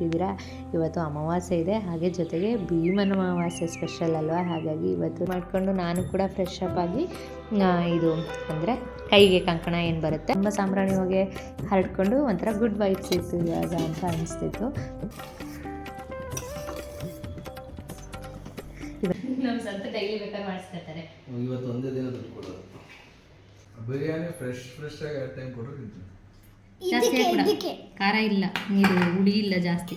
ತಿದ್ದೀರಾ ಇವತ್ತು ಅಮಾವಾಸ್ಯೆ ಇದೆ. ಹಾಗೆ ಜೊತೆಗೆ ಭೀಮನ ಅಮಾವಾಸ್ಯೆ ಸ್ಪೆಷಲ್ ಅಲ್ವಾ? ಹಾಗಾಗಿ ಇವತ್ತು ಮಾಡಿಕೊಂಡು ನಾನು ಕೂಡ ಫ್ರೆಶ್ ಅಪ್ ಆಗಿ ಇದು ಅಂದರೆ ಕೈಗೆ ಕಂಕಣ ಏನು ಬರುತ್ತೆ? ತುಂಬ ಸಾಂಬ್ರಾಣಿ ಹೋಗಿ ಹರಡ್ಕೊಂಡು ಒಂಥರ ಗುಡ್ ವೈಬ್ಸ್ ಇತ್ತು ಇವಾಗ ಅಂತ ಅನಿಸ್ತಿತ್ತು. ಡೈಲಿ ಬೇಕಾದ್ರೆ ಮಾಡಿಸ್ಕೊತಾರೆ ಇವತ್ತು ಒಂದೇ ದಿನ ಬಿರಿಯಾನಿ ಫ್ರೆಶ್ ಫ್ರೆಶ್ ಆಗಿ ಎರಡು ಟೈಮ್ ಕೊಟ್ಟರೆ ಜಾಸ್ತಿ ಹಾಕ್ಬಿಡ. ಖಾರ ಇಲ್ಲ ನೀರು ಹುಳಿ ಇಲ್ಲ ಜಾಸ್ತಿ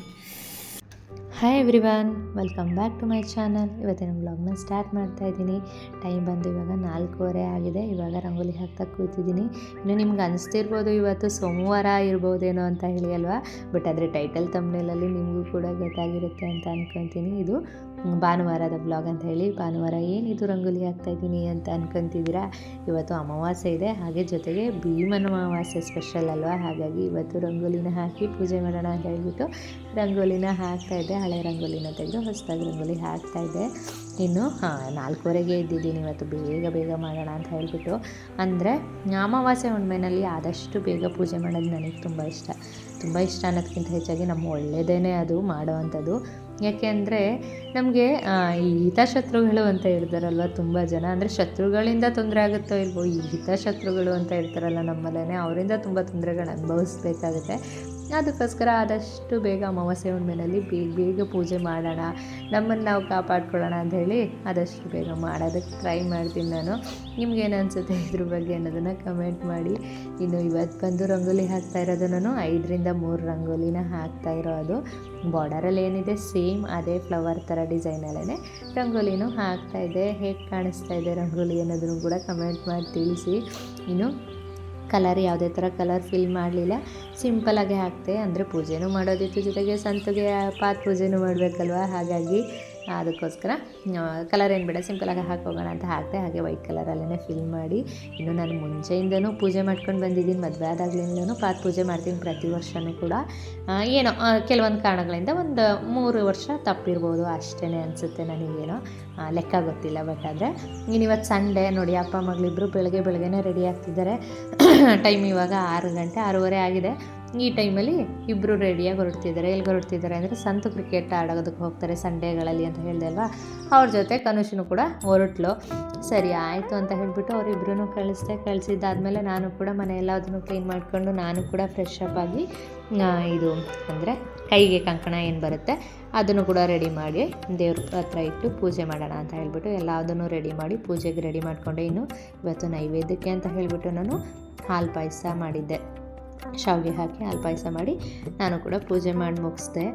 hi everyone welcome back to my channel ಇವತ್ತಿನ ಬ್ಲಾಗ್ನ ಸ್ಟಾರ್ಟ್ ಮಾಡ್ತಾ ಇದ್ದೀನಿ. ಟೈಮ್ ಬಂದು ಇವಾಗ ನಾಲ್ಕೂವರೆ ಆಗಿದೆ. ಇವಾಗ ರಂಗೋಲಿ ಹಾಕ್ತಾ ಕೂತಿದ್ದೀನಿ. ಇನ್ನು ನಿಮ್ಗೆ ಅನಿಸ್ತಿರ್ಬೋದು ಇವತ್ತು ಸೋಮವಾರ ಇರ್ಬೋದೇನೋ ಅಂತ ಹೇಳಿ ಅಲ್ವಾ? ಬಟ್ ಆದರೆ ಟೈಟಲ್ ತಮ್ಮನೇಲಲ್ಲಿ ನಿಮಗೂ ಕೂಡ ಗೊತ್ತಾಗಿರುತ್ತೆ ಅಂತ ಅನ್ಕೊತೀನಿ. ಇದು ಭಾನುವಾರದ ಬ್ಲಾಗ್ ಅಂತ ಹೇಳಿ. ಭಾನುವಾರ ಏನಿದು ರಂಗೋಲಿ ಹಾಕ್ತಾ ಇದ್ದೀನಿ ಅಂತ ಅನ್ಕೊತಿದ್ದೀರಾ? ಇವತ್ತು ಅಮಾವಾಸ್ಯೆ ಇದೆ. ಹಾಗೆ ಜೊತೆಗೆ ಭೀಮನ ಅಮಾವಾಸ್ಯೆ ಸ್ಪೆಷಲ್ ಅಲ್ವಾ? ಹಾಗಾಗಿ ಇವತ್ತು ರಂಗೋಲಿನ ಹಾಕಿ ಪೂಜೆ ಮಾಡೋಣ ಅಂತ ಹೇಳ್ಬಿಟ್ಟು ರಂಗೋಲಿನ ಹಾಕ್ತಾ ಇದ್ದೆ. ಹಳೆ ರಂಗೋಲಿನ ತೆಗೆದು ಹೊಸದಾಗಿ ರಂಗೋಲಿ ಹಾಕ್ತಾ ಇದ್ದೆ. ಇನ್ನು, ಹಾಂ, ನಾಲ್ಕೂವರೆಗೆ ಇದ್ದಿದ್ದೀನಿ ಇವತ್ತು ಬೇಗ ಬೇಗ ಮಾಡೋಣ ಅಂತ ಹೇಳ್ಬಿಟ್ಟು. ಅಂದರೆ, ಅಮಾವಾಸ್ಯ ಹುಣ್ಣಿಮೆನಲ್ಲಿ ಆದಷ್ಟು ಬೇಗ ಪೂಜೆ ಮಾಡೋದು ನನಗೆ ತುಂಬ ಇಷ್ಟ. ತುಂಬ ಇಷ್ಟ ಅನ್ನೋದಕ್ಕಿಂತ ಹೆಚ್ಚಾಗಿ ನಮ್ಮ ಒಳ್ಳೆಯದೇ ಅದು ಮಾಡೋವಂಥದ್ದು ಯಾಕೆ ಅಂದರೆ ನಮಗೆ ಈ ಹಿತಶತ್ರುಗಳು ಅಂತ ಇರ್ತಾರಲ್ವ ತುಂಬ ಜನ. ಅಂದರೆ ಶತ್ರುಗಳಿಂದ ತೊಂದರೆ ಆಗುತ್ತೋ ಇಲ್ವೋ, ಈ ಹಿತಶತ್ರುಗಳು ಅಂತ ಇರ್ತಾರಲ್ಲ ನಮ್ಮಲ್ಲೇ ಅವರಿಂದ ತುಂಬ ತೊಂದರೆಗಳು ಅನುಭವಿಸ್ಬೇಕಾಗುತ್ತೆ. ಅದಕ್ಕೋಸ್ಕರ ಆದಷ್ಟು ಬೇಗ ಅಮಾವಾಸ್ಯೆ ಹುಣ್ಣಿಮೆಯಲ್ಲಿ ಬೇಗ ಬೇಗ ಪೂಜೆ ಮಾಡೋಣ. ನಮ್ಮನ್ನು ನಾವು ಕಾಪಾಡ್ಕೊಳ್ಳೋಣ ಅಂತ ಹೇಳಿ ಆದಷ್ಟು ಬೇಗ ಮಾಡೋದಕ್ಕೆ ಟ್ರೈ ಮಾಡ್ತೀನಿ ನಾನು. ನಿಮ್ಗೇನು ಅನಿಸುತ್ತೆ ಇದ್ರ ಬಗ್ಗೆ ಅನ್ನೋದನ್ನು ಕಮೆಂಟ್ ಮಾಡಿ. ಇನ್ನು ಇವತ್ತು ಬಂದು ರಂಗೋಲಿ ಹಾಕ್ತಾ ಇರೋದು ನಾನು. ಐದರಿಂದ ಮೂರು ರಂಗೋಲಿನ ಹಾಕ್ತಾ ಇರೋದು. ಬಾರ್ಡರಲ್ಲಿ ಏನಿದೆ ಸೇಮ್ ಅದೇ ಫ್ಲವರ್ ಥರ ಡಿಸೈನಲ್ಲೇ ರಂಗೋಲಿನೂ ಹಾಕ್ತಾ ಇದೆ ಹೇಗೆ ಕಾಣಿಸ್ತಾ ಇದೆ ರಂಗೋಲಿ ಅನ್ನೋದನ್ನು ಕೂಡ ಕಮೆಂಟ್ ಮಾಡಿ ತಿಳಿಸಿ. ಇನ್ನು ಕಲರ್ ಯಾವುದೇ ಥರ ಕಲರ್ ಫಿಲ್ ಮಾಡಲಿಲ್ಲ. ಸಿಂಪಲಾಗೆ ಹಾಕ್ತೆ. ಅಂದರೆ ಪೂಜೆನೂ ಮಾಡೋದಿತ್ತು ಜೊತೆಗೆ, ಸಂತಗೆ ಪಾತ್ ಪೂಜೆನೂ ಮಾಡಬೇಕಲ್ವ? ಹಾಗಾಗಿ ಅದಕ್ಕೋಸ್ಕರ ಕಲರ್ ಏನು ಬೇಡ ಸಿಂಪಲಾಗಿ ಹಾಕೋಗೋಣ ಅಂತ ಹಾಕಿದೆ, ಹಾಗೆ ವೈಟ್ ಕಲರಲ್ಲೇ ಫಿಲ್ ಮಾಡಿ, ಇನ್ನು ನಾನು ಮುಂಚೆಯಿಂದನೂ ಪೂಜೆ ಮಾಡ್ಕೊಂಡು ಬಂದಿದ್ದೀನಿ, ಮದುವೆ ಆದಾಗ್ಲಿಂದಲೂ ಪಾತ್ ಪೂಜೆ ಮಾಡ್ತೀನಿ ಪ್ರತಿ ವರ್ಷವೂ ಕೂಡ. ಏನೋ ಕೆಲವೊಂದು ಕಾರಣಗಳಿಂದ ಒಂದು ಮೂರು ವರ್ಷ ತಪ್ಪಿರ್ಬೋದು ಅಷ್ಟೇ ಅನಿಸುತ್ತೆ ನನಗೇನೋ. ಲೆಕ್ಕ ಗೊತ್ತಿಲ್ಲ ಬಟ್ ಆದರೆ ಇನ್ನು ಇವತ್ತು ಸಂಡೇ ನೋಡಿ, ಅಪ್ಪ ಮಗಳಿಬ್ಬರು ಬೆಳಗ್ಗೆ ಬೆಳಗ್ಗೆನೇ ರೆಡಿ ಆಗ್ತಿದ್ದಾರೆ. ಟೈಮ್ ಇವಾಗ ಆರು ಗಂಟೆ, ಆರೂವರೆ ಆಗಿದೆ. ಈ ಟೈಮಲ್ಲಿ ಇಬ್ಬರು ರೆಡಿಯಾಗಿ ಹೊರಡ್ತಿದ್ದಾರೆ. ಎಲ್ಲಿ ಹೊರಡ್ತಿದ್ದಾರೆ ಅಂದರೆ ಸಂತು ಕ್ರಿಕೆಟ್ ಆಡೋದಕ್ಕೆ ಹೋಗ್ತಾರೆ ಸಂಡೇಗಳಲ್ಲಿ ಅಂತ ಹೇಳಿದೆ ಅಲ್ವಾ? ಅವ್ರ ಜೊತೆ ಕನುಷನು ಕೂಡ ಹೊರಟ್ಲು. ಸರಿ, ಆಯಿತು ಅಂತ ಹೇಳಿಬಿಟ್ಟು ಅವರಿಬ್ಬರೂ ಕಳಿಸ್ದೆ. ಕಳಿಸಿದ್ದಾದಮೇಲೆ ನಾನು ಕೂಡ ಮನೆ ಎಲ್ಲದನ್ನು ಕ್ಲೀನ್ ಮಾಡಿಕೊಂಡು ನಾನು ಕೂಡ ಫ್ರೆಶ್ ಅಪ್ ಆಗಿ ಇದು ಅಂದರೆ ಕೈಗೆ ಕಂಕಣ ಏನು ಬರುತ್ತೆ ಅದನ್ನು ಕೂಡ ರೆಡಿ ಮಾಡಿ ದೇವ್ರ ಹತ್ರ ಇಟ್ಟು ಪೂಜೆ ಮಾಡೋಣ ಅಂತ ಹೇಳಿಬಿಟ್ಟು ಎಲ್ಲದನ್ನು ರೆಡಿ ಮಾಡಿ ಪೂಜೆಗೆ ರೆಡಿ ಮಾಡಿಕೊಂಡೆ. ಇನ್ನು ಇವತ್ತು ನೈವೇದ್ಯಕ್ಕೆ ಅಂತ ಹೇಳಿಬಿಟ್ಟು ನಾನು ಹಾಲು ಪಾಯಸ ಮಾಡಿದ್ದೆ. ಶಾವಿಗೆ ಹಾಕಿ ಹಾಲು ಪಾಯಸ ಮಾಡಿ ನಾನು ಕೂಡ ಪೂಜೆ ಮಾಡಿ ಮುಗಿಸ್ದೆ.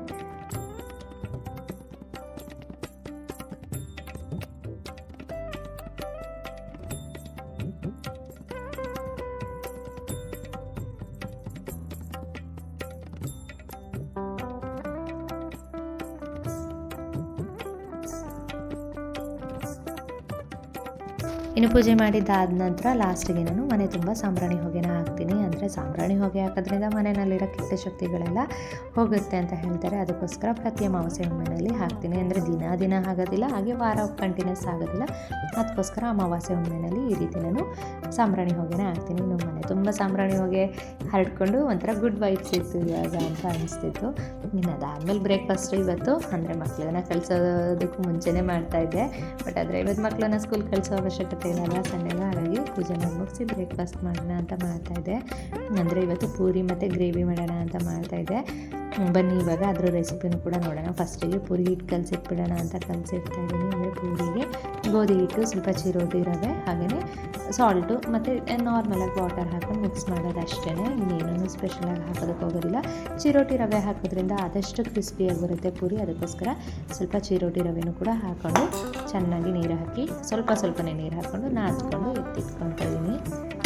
ಪೂಜೆ ಮಾಡಿದ್ದಾದ ನಂತರ ಲಾಸ್ಟಿಗೆ ನಾನು ಮನೆ ತುಂಬ ಸಾಂಬ್ರಾಣಿ ಹೊಗೆನ ಹಾಕ್ತೀನಿ. ಅಂದರೆ ಸಾಂಬ್ರಾಣಿ ಹೊಗೆ ಹಾಕೋದ್ರಿಂದ ಮನೆಯಲ್ಲಿರೋ ಕೆಟ್ಟ ಶಕ್ತಿಗಳೆಲ್ಲ ಹೋಗುತ್ತೆ ಅಂತ ಹೇಳ್ತಾರೆ. ಅದಕ್ಕೋಸ್ಕರ ಪ್ರತಿ ಅಮಾವಾಸ್ಯೆ ಹುಣ್ಣಿಮೆಯಲ್ಲಿ ಹಾಕ್ತೀನಿ. ಅಂದರೆ ದಿನ ದಿನ ಆಗೋದಿಲ್ಲ, ಹಾಗೆ ವಾರ ಕಂಟಿನ್ಯೂಸ್ ಆಗೋದಿಲ್ಲ. ಅದಕ್ಕೋಸ್ಕರ ಅಮಾವಾಸ್ಯೆ ಹುಣ್ಣಿಮೆಯಲ್ಲಿ ಈ ರೀತಿ ನಾನು ಸಾಂಬ್ರಾಣಿ ಹೊಗೆನ ಹಾಕ್ತೀನಿ. ನಮ್ಮ ಮನೆ ತುಂಬ ಸಾಂಬ್ರಾಣಿ ಹೊಗೆ ಹರಡ್ಕೊಂಡು ಒಂಥರ ಗುಡ್ ವೈಬ್ಸ್ ಇತ್ತು ಇವಾಗ ಅಂತ ಅನಿಸ್ತಿತ್ತು. ಇನ್ನು ಅದಾದಮೇಲೆ ಬ್ರೇಕ್ಫಾಸ್ಟ್ ಇವತ್ತು. ಅಂದರೆ ಮಕ್ಕಳನ್ನ ಕಳಿಸೋದಕ್ಕೂ ಮುಂಚೆನೇ ಮಾಡ್ತಾಯಿದ್ದೆ ಬಟ್ ಆದರೆ ಇವತ್ತು ಮಕ್ಕಳನ್ನ ಸ್ಕೂಲ್ ಕಳಿಸೋ ಅವಶ್ಯಕತೆ ಇಲ್ಲಲ್ಲ ಸಂಡೆಲ್ಲ ಹಾಗಾಗಿ ಪೂಜೆ ಮಾಡಿ ಮುಗಿಸಿ ಬ್ರೇಕ್ಫಾಸ್ಟ್ ಮಾಡೋಣ ಅಂತ ಮಾಡ್ತಾಯಿದ್ದೆ ಅಂದರೆ ಇವತ್ತು ಪೂರಿ ಮತ್ತು ಗ್ರೇವಿ ಮಾಡೋಣ ಅಂತ ಮಾಡ್ತಾಯಿದ್ದೆ ಬನ್ನಿ, ಇವಾಗ ಅದ್ರ ರೆಸಿಪಿನೂ ಕೂಡ ನೋಡೋಣ. ಫಸ್ಟಿಗೆ ಪೂರಿ ಹಿಟ್ಟು ಕಲಸಿಟ್ಬಿಡೋಣ ಅಂತ ಕಲಸಿಡ್ತಾ ಇದ್ದೀನಿ ಅಂದರೆ ಪೂರಿಗೆ ಗೋಧಿ ಹಿಟ್ಟು ಸ್ವಲ್ಪ ಚಿರೋಟಿ ರವೆ ಹಾಗೆಯೇ ಸಾಲ್ಟು ಮತ್ತು ನಾರ್ಮಲಾಗಿ ವಾಟರ್ ಹಾಕೊಂಡು ಮಿಕ್ಸ್ ಮಾಡೋದು ಅಷ್ಟೇ ಇನ್ನೇನೂ ಸ್ಪೆಷಲಾಗಿ ಹಾಕೋದಕ್ಕೆ ಹೋಗೋದಿಲ್ಲ. ಚಿರೋಟಿ ರವೆ ಹಾಕೋದ್ರಿಂದ ಆದಷ್ಟು ಕ್ರಿಸ್ಪಿಯಾಗಿ ಬರುತ್ತೆ ಪೂರಿ. ಅದಕ್ಕೋಸ್ಕರ ಸ್ವಲ್ಪ ಚಿರೋಟಿ ರವೆನೂ ಕೂಡ ಹಾಕೊಂಡು ಚೆನ್ನಾಗಿ ನೀರು ಹಾಕಿ ಸ್ವಲ್ಪ ಸ್ವಲ್ಪನೇ ನೀರು ಹಾಕ್ಕೊಂಡು ನಾದ್ಕೊಂಡು ಎತ್ತಿಟ್ಕೊತಾ ಇದ್ದೀನಿ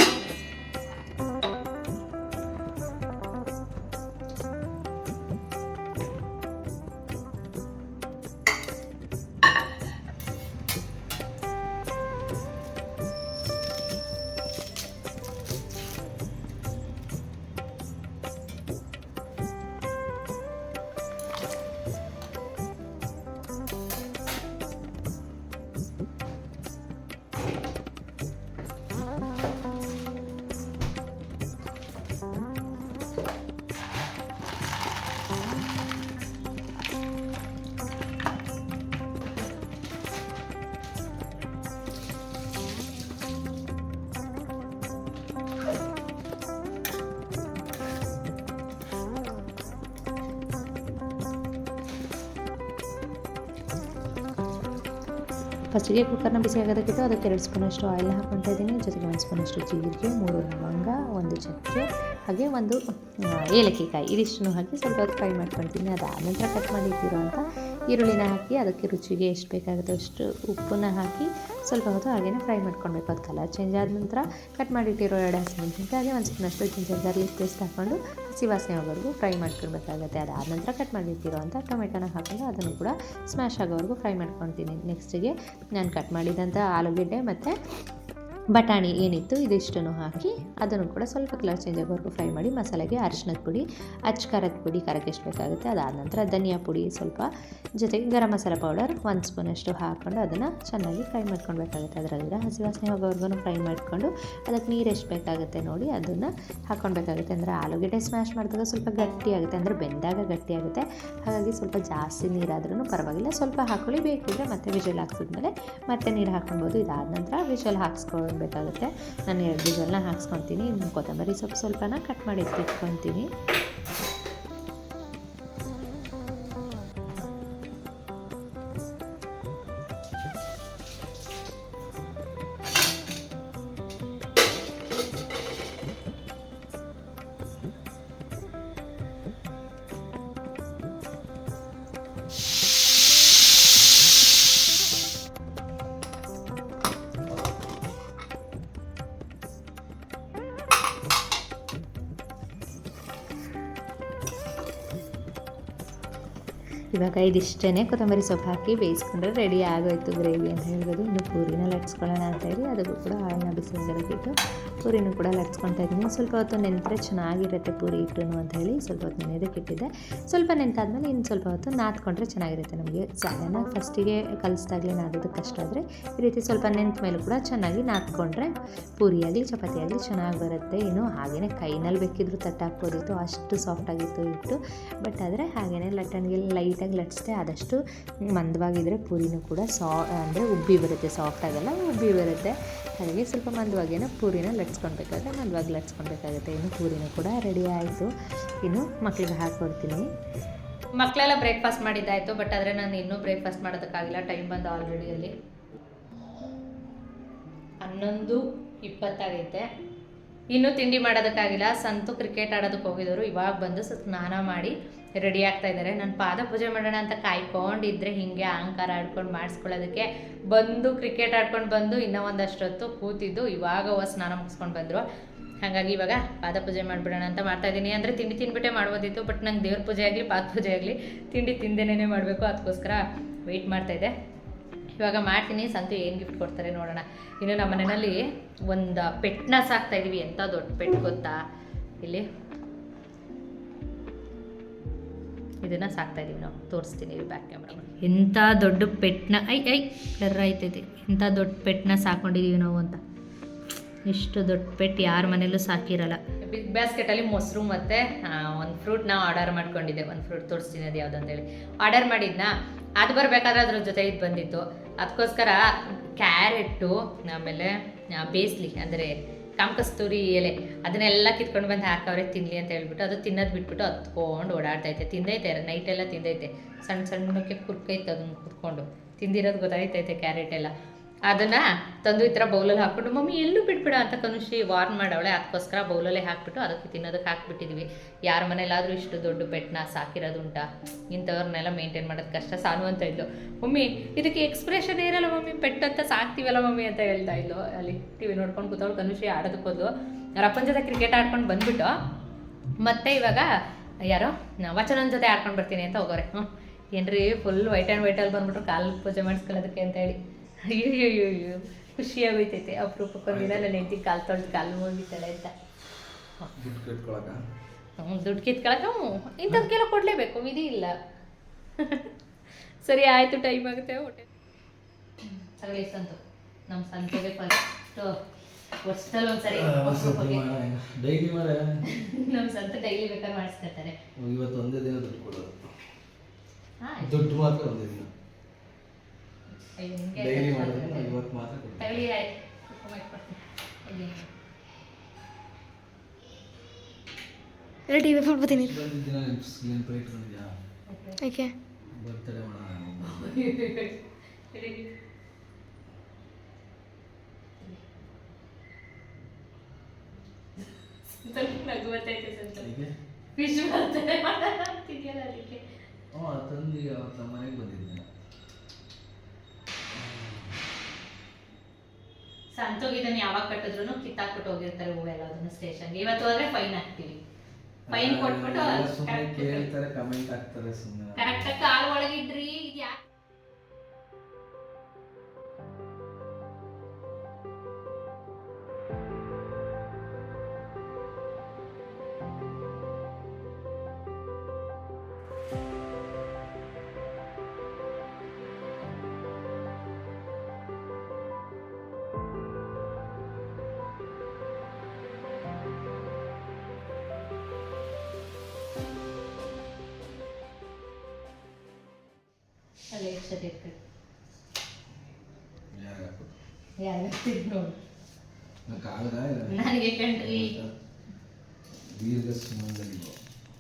ಫಸ್ಟಿಗೆ ಕುಕ್ಕರ್ನ ಬಿಸಿ ಆಗೋದಕ್ಕಿಟ್ಟು ಅದಕ್ಕೆ ಎರಡು ಸ್ಪೂನಷ್ಟು ಆಯಿಲ್ ಹಾಕ್ಕೊತಾ ಇದ್ದೀನಿ. ಜೊತೆಗೆ ಒಂದು ಸ್ಪೂನಷ್ಟು ಜೀರಿಗೆ, ಮೂರು ಲವಂಗ ಚಕ್ಕೆ ಹಾಗೆ ಒಂದು ಏಲಕ್ಕಿ ಕಾಯಿ ಇದಿಷ್ಟನ್ನು ಹಾಕಿ ಸ್ವಲ್ಪ ಹೊತ್ತು ಫ್ರೈ ಮಾಡ್ಕೊಳ್ತೀನಿ. ಅದಾದ ನಂತರ ಕಟ್ ಮಾಡಿಟ್ಟಿರೋಂಥ ಈರುಳ್ಳಿನ ಹಾಕಿ ಅದಕ್ಕೆ ರುಚಿಗೆ ಎಷ್ಟು ಬೇಕಾಗುತ್ತೋ ಅಷ್ಟು ಉಪ್ಪನ್ನ ಹಾಕಿ ಸ್ವಲ್ಪ ಹೊತ್ತು ಹಾಗೇ ಫ್ರೈ ಮಾಡ್ಕೊಳ್ಬೇಕು. ಅದು ಕಲರ್ ಚೇಂಜ್ ಆದ ನಂತರ ಕಟ್ ಮಾಡಿಟ್ಟಿರೋ ಎರಡು ಹಸಿಮೆಣಸಿನ್ಕಾಯಿ, ಹಾಗೆ ಒಂದು ಸ್ಪೂನಷ್ಟು ಜಿಂಜರ್ ಗಾರ್ಲಿಕ್ ಪೇಸ್ಟ್ ಹಾಕ್ಕೊಂಡು ಹಸಿ ವಾಸನೆ ಫ್ರೈ ಮಾಡ್ಕೊಳ್ಬೇಕಾಗುತ್ತೆ. ಅದಾದ ನಂತರ ಕಟ್ ಮಾಡಿಟ್ಟಿರುವಂಥ ಟೊಮೆಟೊನ ಹಾಕೊಂಡು ಅದನ್ನು ಕೂಡ ಸ್ಮ್ಯಾಶ್ ಆಗೋವರೆಗೂ ಫ್ರೈ ಮಾಡ್ಕೊತೀನಿ ನೆಕ್ಸ್ಟಿಗೆ ನಾನು ಕಟ್ ಮಾಡಿದಂಥ ಆಲೂಗೆಡ್ಡೆ ಮತ್ತು ಬಟಾಣಿ ಏನಿತ್ತು ಇದಿಷ್ಟನ್ನು ಹಾಕಿ ಅದನ್ನು ಕೂಡ ಸ್ವಲ್ಪ ಕಲರ್ ಚೇಂಜ್ ಆಗೋವರೆಗೂ ಫ್ರೈ ಮಾಡಿ ಮಸಾಲೆಗೆ ಅರಿಶಿನದ ಪುಡಿ ಖಾರದ ಪುಡಿ, ಖಾರಕ್ಕೆ ಎಷ್ಟು ಬೇಕಾಗುತ್ತೆ ಅದಾದ ನಂತರ ಧನಿಯಾ ಪುಡಿ ಸ್ವಲ್ಪ ಜೊತೆಗೆ ಗರಂ ಮಸಾಲ ಪೌಡರ್ ಒಂದು ಸ್ಪೂನಷ್ಟು ಹಾಕ್ಕೊಂಡು ಅದನ್ನು ಚೆನ್ನಾಗಿ ಫ್ರೈ ಮಾಡ್ಕೊಳ್ಬೇಕಾಗುತ್ತೆ ಅದರಲ್ಲಿರೋ ಹಸಿ ವಾಸನೆ ಹೋಗೋವರೆಗೂ ಫ್ರೈ ಮಾಡಿಕೊಂಡು ಅದಕ್ಕೆ ನೀರು ಎಷ್ಟು ಬೇಕಾಗುತ್ತೆ ನೋಡಿ ಅದನ್ನು ಹಾಕ್ಕೊಳ್ಬೇಕಾಗುತ್ತೆ ಅಂದರೆ ಆಲೂಗೆಡ್ಡೆ ಸ್ಮ್ಯಾಶ್ ಮಾಡಿದಾಗ ಸ್ವಲ್ಪ ಗಟ್ಟಿಯಾಗುತ್ತೆ ಅಂದರೆ ಬೆಂದಾಗ ಗಟ್ಟಿಯಾಗುತ್ತೆ ಹಾಗಾಗಿ ಸ್ವಲ್ಪ ಜಾಸ್ತಿ ನೀರಾದ್ರೂ ಪರವಾಗಿಲ್ಲ. ಸ್ವಲ್ಪ ಹಾಕೊಳ್ಳಿ, ಬೇಕಿದ್ರೆ ಮತ್ತೆ ವಿಜಲ್ ಹಾಕ್ಸಿದ್ಮೇಲೆ ಮತ್ತೆ ನೀರು ಹಾಕ್ಕೊಳ್ಬೋದು ಇದಾದ ನಂತರ ವಿಜಲ್ ಹಾಕ್ಸ್ಕೊಳ್ಬೇಕಾಗುತ್ತೆ ನಾನು ಎರಡು ವಿಜಲ್ನ ಹಾಕ್ಸ್ಕೊತೀನಿ. ಕೊತ್ತಂಬರಿ ಸೊಪ್ಪು ಸ್ವಲ್ಪನ ಕಟ್ ಮಾಡಿ ಎತ್ತಿಟ್ಕೊತೀನಿ ಇವಾಗ ಇದಿಷ್ಟೇ ಕೊತ್ತಂಬರಿ ಸೊಪ್ಪು ಹಾಕಿ ಬೇಯಿಸ್ಕೊಂಡ್ರೆ ರೆಡಿ ಆಗೋಯ್ತು ಗ್ರೇವಿ ಅಂತ ಹೇಳ್ಬೋದು. ಇನ್ನು ಪೂರಿನ ಲಟ್ಸ್ಕೊಳ್ಳೋಣ ಅಂತ ಹೇಳಿ, ಅದಕ್ಕೂ ಕೂಡ ಹಾಳನ್ನ ಬಿಸಿ ಇಟ್ಟು ಪೂರಿನೂ ಕೂಡ ಲಟ್ಸ್ಕೊತಾ ಇದ್ದೀನಿ. ಸ್ವಲ್ಪ ಹೊತ್ತು ನೆನೆದ್ರೆ ಚೆನ್ನಾಗಿರುತ್ತೆ ಪೂರಿ ಹಿಟ್ಟು ಅಂತ ಹೇಳಿ ಸ್ವಲ್ಪ ಹೊತ್ತು ನೆನೆದಕ್ಕೆ ಇಟ್ಟಿದ್ದೆ ಸ್ವಲ್ಪ ನೆಂತಾದ್ಮೇಲೆ ಇನ್ನು ಸ್ವಲ್ಪ ಹೊತ್ತು ನಾದ್ಕೊಂಡ್ರೆ ಚೆನ್ನಾಗಿರುತ್ತೆ ನಮಗೆ. ಸಾಲನ ಫಸ್ಟಿಗೆ ಕಲಿಸ್ದಾಗಲೇ ನಾದೋದಕ್ಕೆ ಕಷ್ಟ ಆದರೆ ಈ ರೀತಿ ಸ್ವಲ್ಪ ನೆಂತ ಮೇಲೆ ಕೂಡ ಚೆನ್ನಾಗಿ ನಾದ್ಕೊಂಡ್ರೆ ಪೂರಿ ಆಗಲಿ ಚಪಾತಿ ಆಗಲಿ ಚೆನ್ನಾಗಿ ಬರುತ್ತೆ. ಇನ್ನು ಹಾಗೆಯೇ ಕೈನಲ್ಲಿ ಬೇಕಿದ್ರೂ ತಟ್ಟಾಕ್ಬೋದಿತ್ತು ಅಷ್ಟು ಸಾಫ್ಟಾಗಿತ್ತು ಹಿಟ್ಟು. ಬಟ್ ಆದರೆ ಹಾಗೆಯೇ ಲಟ್ಟಣಿಗೆ ಲೈಟಾಗಿ ಲಟ್ಸಿದೆ ಆದಷ್ಟು ಮಂದವಾಗಿದ್ದರೆ ಪೂರಿನೂ ಕೂಡ ಸಾ, ಅಂದರೆ ಉಬ್ಬಿ ಬರುತ್ತೆ ಸಾಫ್ಟ್ ಉಬ್ಬಿ ಬರುತ್ತೆ. ಹಾಗಾಗಿ ಸ್ವಲ್ಪ ಮಂದವಾಗಿಯೇ ಪೂರಿನ ಲಟ್ಸ್ಕೊಳ್ಬೇಕಾದ್ರೆ ಮಂದವಾಗಿ ಲಟ್ಸ್ಕೊಳ್ಬೇಕಾಗುತ್ತೆ. ಇನ್ನು ಪೂರಿನೂ ಕೂಡ ರೆಡಿ ಆಯಿತು. ಇನ್ನು ಮಕ್ಕಳಿಗೆ ಹಾಕ್ಕೊಡ್ತೀನಿ ಮಕ್ಕಳೆಲ್ಲ ಬ್ರೇಕ್ಫಾಸ್ಟ್ ಮಾಡಿದ್ದಾಯಿತು ಬಟ್ ಆದರೆ ನಾನು ಇನ್ನೂ ಬ್ರೇಕ್ಫಾಸ್ಟ್ ಮಾಡೋದಕ್ಕಾಗಿಲ್ಲ. ಟೈಮ್ ಬಂದು ಆಲ್ರೆಡಿ ಅಲ್ಲಿ. ಹನ್ನೊಂದು ಇಪ್ಪತ್ತಾಗೈತೆ. ಇನ್ನೂ ತಿಂಡಿ ಮಾಡೋದಕ್ಕಾಗಿಲ್ಲ. ಸಂತು ಕ್ರಿಕೆಟ್ ಆಡೋದಕ್ಕೆ ಹೋಗಿದ್ರು ಇವಾಗ ಬಂದು ಸ್ನಾನ ಮಾಡಿ ರೆಡಿ ಆಗ್ತಾ ಇದ್ದಾರೆ. ನಾನು ಪಾದ ಪೂಜೆ ಮಾಡೋಣ ಅಂತ ಕಾಯ್ಕೊಂಡಿದ್ರೆ ಹಿಂಗೆ ಅಹಂಕಾರ ಆಡ್ಕೊಂಡು ಮಾಡಿಸ್ಕೊಳ್ಳೋದಕ್ಕೆ ಬಂದು ಕ್ರಿಕೆಟ್ ಆಡ್ಕೊಂಡು ಬಂದು ಇನ್ನೂ ಒಂದಷ್ಟು ಹೊತ್ತು ಕೂತಿದ್ದು ಇವಾಗ ಅವ ಸ್ನಾನ ಮುಗಿಸ್ಕೊಂಡು ಬಂದರು. ಹಾಗಾಗಿ ಇವಾಗ ಪಾದ ಪೂಜೆ ಮಾಡಿಬಿಡೋಣ ಅಂತ ಮಾಡ್ತಾ ಇದ್ದೀನಿ. ಅಂದರೆ ತಿಂಡಿ ತಿನ್ಬಿಟ್ಟೆ ಮಾಡ್ಬೋದಿತ್ತು, ಬಟ್ ನಂಗೆ ದೇವ್ರ ಪೂಜೆ ಆಗಲಿ, ಪಾದ ಪೂಜೆ ಆಗಲಿ, ತಿಂಡಿ ತಿಂದೇನೇ ಮಾಡಬೇಕು. ಅದಕ್ಕೋಸ್ಕರ ವೆಯ್ಟ್ ಮಾಡ್ತಾ ಇದ್ದೆ. ಇವಾಗ ಮಾಡ್ತೀನಿ. ಸಂತು ಏನು ಗಿಫ್ಟ್ ಕೊಡ್ತಾರೆ ನೋಡೋಣ. ಇನ್ನು ನಮ್ಮ ಮನೆಯಲ್ಲಿ ಒಂದು ಪೆಟ್ನ ಸಾಕ್ತಾ ಇದ್ದೀವಿ ಎಂಥ ದೊಡ್ಡ ಪೆಟ್ ಗೊತ್ತಾ? ಇಲ್ಲಿ ಇದನ್ನ ಸಾಕ್ತಾ ಇದೀವಿ ನಾವು. ತೋರಿಸ್ತೀನಿ ಬ್ಯಾಕ್ ಕ್ಯಾಮ್ರಾ ಎಂಥ ದೊಡ್ಡ ಪೆಟ್ನ ಐ ಐ ಕರ್ರ ಆಯ್ತೈತೆ. ಇಂಥ ದೊಡ್ಡ ಪೆಟ್ನ ಸಾಕೊಂಡಿದೀವಿ ನಾವು ಅಂತ. ಇಷ್ಟು ದೊಡ್ಡ ಪೆಟ್ ಯಾರ ಮನೇಲೂ ಸಾಕಿರಲ್ಲ. ಬಿಗ್ ಬ್ಯಾಸ್ಕೆಟಲ್ಲಿ ಮೊಸರು ಮತ್ತು ಒಂದು ಫ್ರೂಟ್ ನಾವು ಆರ್ಡರ್ ಮಾಡ್ಕೊಂಡಿದ್ದೆ ಒಂದು ಫ್ರೂಟ್ ತೋರಿಸ್ತೀನಿ ಅದು ಯಾವ್ದು ಅಂತೇಳಿ. ಆರ್ಡರ್ ಮಾಡಿದ್ನ ಅದು ಬರಬೇಕಾದ್ರೆ ಅದ್ರ ಜೊತೆ ಇದು ಬಂದಿತ್ತು. ಅದಕ್ಕೋಸ್ಕರ ಕ್ಯಾರೆಟು ಆಮೇಲೆ ಬೇಸ್ಲಿ ಅಂದರೆ ಕಾಮಕಸ್ತೂರಿ ಎಲೆ, ಅದನ್ನೆಲ್ಲ ಕಿತ್ಕೊಂಡು ಬಂದು ಹಾಕವ್ರೆ ತಿನ್ನಲಿ ಅಂತ ಹೇಳ್ಬಿಟ್ಟು ಅದು ತಿನ್ನೋದು ಬಿಟ್ಬಿಟ್ಟು ಹತ್ಕೊಂಡು ಓಡಾಡ್ತೈತೆ ತಿಂದೈತೆ ನೈಟೆಲ್ಲ ತಿಂದೈತೆ. ಸಣ್ಣ ಸಣ್ಣಕ್ಕೆ ಕುರ್ಕೈತೆ ಅದನ್ನು ಕುತ್ಕೊಂಡು. ತಿಂದಿರೋದು ಗೊತ್ತಾಯ್ತೈತೆ ಕ್ಯಾರೆಟ್ ಎಲ್ಲ ಅದನ್ನ ತಂದು ಈ ಥರ ಬೌಲಲ್ಲಿ ಹಾಕ್ಬಿಟ್ಟು, ಮಮ್ಮಿ, ಎಲ್ಲೂ ಬಿಟ್ಬಿಡ ಅಂತ ಕನುಷಿ ವಾರ್ನ್ ಮಾಡವಳೆ. ಅದಕ್ಕೋಸ್ಕರ ಬೌಲಲ್ಲೇ ಹಾಕ್ಬಿಟ್ಟು ಅದಕ್ಕೆ ತಿನ್ನೋದಕ್ಕೆ ಹಾಕ್ಬಿಟ್ಟಿದ್ವಿ. ಯಾರ ಮನೇಲಾದರೂ ಇಷ್ಟು ದೊಡ್ಡ ಪೆಟ್ನ ಸಾಕಿರೋದು ಉಂಟಾ? ಇಂಥವ್ರನ್ನೆಲ್ಲ ಮೇಂಟೈನ್ ಮಾಡೋದು ಕಷ್ಟ. ಸಾನು ಅಂತ ಇದ್ಲು. ಮಮ್ಮಿ, ಇದಕ್ಕೆ ಎಕ್ಸ್ಪ್ರೆಷನ್ ಇರಲ್ಲ ಮಮ್ಮಿ? ಪೆಟ್ ಅಂತ ಸಾಕ್ತೀವಲ್ಲ ಮಮ್ಮಿ? ಅಂತ ಹೇಳ್ತಾ ಇದ್ಲು. ಅಲ್ಲಿ ಟಿ ವಿ ನೋಡ್ಕೊಂಡು ಕೂತವಳು ಕನುಷಿ ಆಡೋದಕ್ಕೆ ಹೋದ್ಲು. ರಪ್ಪನ ಜೊತೆ ಕ್ರಿಕೆಟ್ ಆಡ್ಕೊಂಡು ಬಂದ್ಬಿಟ್ಟು, ಮತ್ತೆ ಇವಾಗ ಯಾರೋ? ವಚನನ ಜೊತೆ ಆಡ್ಕೊಂಡು ಬರ್ತೀನಿ ಅಂತ ಹೋಗೋರೆ. ಹ್ಞೂ ಏನ್ರಿ ಫುಲ್ ವೈಟ್ ಆ್ಯಂಡ್ ವೈಟಲ್ಲಿ ಬಂದ್ಬಿಟ್ರು. ಕಾಲು ಪೂಜೆ ಮಾಡಿಸ್ಕೊಳ್ಳೋದಕ್ಕೆ ಅಂತ ಹೇಳಿ. ಅಯ್ಯೋ ಅಯ್ಯೋ ಅಯ್ಯೋ ಖುಷಿಯಾಗೋಯ್ತೈತೆ ಅಪರೂಪಕ್ಕೊಂದಿನ ನನ್ನ ಹೆಂಡತಿ ಕಾಲು ತೊಳೆದು ಕಾಲು ಮುಗಿತಾಳೆ ಅಂತ. ದುಡ್ಡು ಹ್ಞೂ ದುಡ್ಡು ಕಿತ್ಕೊಳಕ ಹ್ಞೂ ಇಂಥವ್ರಿಗೆಲ್ಲ ಕೊಡಲೇಬೇಕು. ವಿಧಿ ಇಲ್ಲ. ಸರಿ ಆಯಿತು. ಟೈಮ್ ಆಗುತ್ತೆ. ಹೊಟ್ಟೆ ಸರಿ ಸಂತು ನಮ್ಮ ಸಂತೆಗೆ ಫಸ್ಟು ವರ್ಷದಲ್ಲಿ ಒಂದ್ಸರಿ ಡೈಲಿ ಮಾಡ ನಮ್ಮ ಸಂತ ಡೈಲಿ ಬೇಕಾದ್ರೆ ಮಾಡಿಸ್ಕೊತಾರೆ ಇವತ್ತು ಒಂದೇ ದಿನ ದುಡ್ಡು ಕೊಡೋದು. ಹಾಂ ದುಡ್ಡು ಮಾತ್ರ ಒಂದೇ ದಿನ. ಡೈಲಿ ಮಾಡಿದ್ರೆ ನಾವು ಇವತ್ತು ಮಾತ್ರ ತಗಲಿ ರೆಡಿ ಫುಲ್ ಬರ್ತೀನಿ ದಿನ ನೆನಪು ಇಟ್ಕೊಂಡಿದ್ಯಾ ಓಕೆ ಬರ್ತಡೇ ಮಾಡೋಣ ನಗು ಬರ್ತೈತೆ ಸ್ವಲ್ಪ ಫಿಶ್ ಬರ್ತದೆ ಮಾಡ್ತಿದ್ಯಲ್ಲ ಅದಕ್ಕೆ ಹ್ಞೂ ತಂದು ಅವತ್ತು ಮನೆಗೆ ಬಂದಿದ್ದೆ ಸಂತೋಗಿದ್ದನ್ನು ಯಾವಾಗ ಕಟ್ಟಿದ್ರು ಕಿತ್ತಾಕ್ಬಿಟ್ಟು ಹೋಗಿರ್ತಾರೆ ಹೂವೆಲ್ಲ ಸ್ಟೇಷನ್ ಸ್ಟೇಷನ್ಗೆ ಇವತ್ತು ಹೋದ್ರೆ ಫೈನ್ ಹಾಕ್ತೀವಿ. ಫೈನ್ ಕೊಟ್ಬಿಟ್ಟು ಕರೆಕ್ಟ್ ಕರೆಕ್ಟಾಗಿ ಕಾಲ್ ಒಳಗಿಡ್ರಿ ಯಾಕೆ ಸರಿ ಯಾರು ಹಾಕ್ತಿದ್ ನೋಡು ನಂಗೆ ನನಗೆ ಕಣ್ರಿ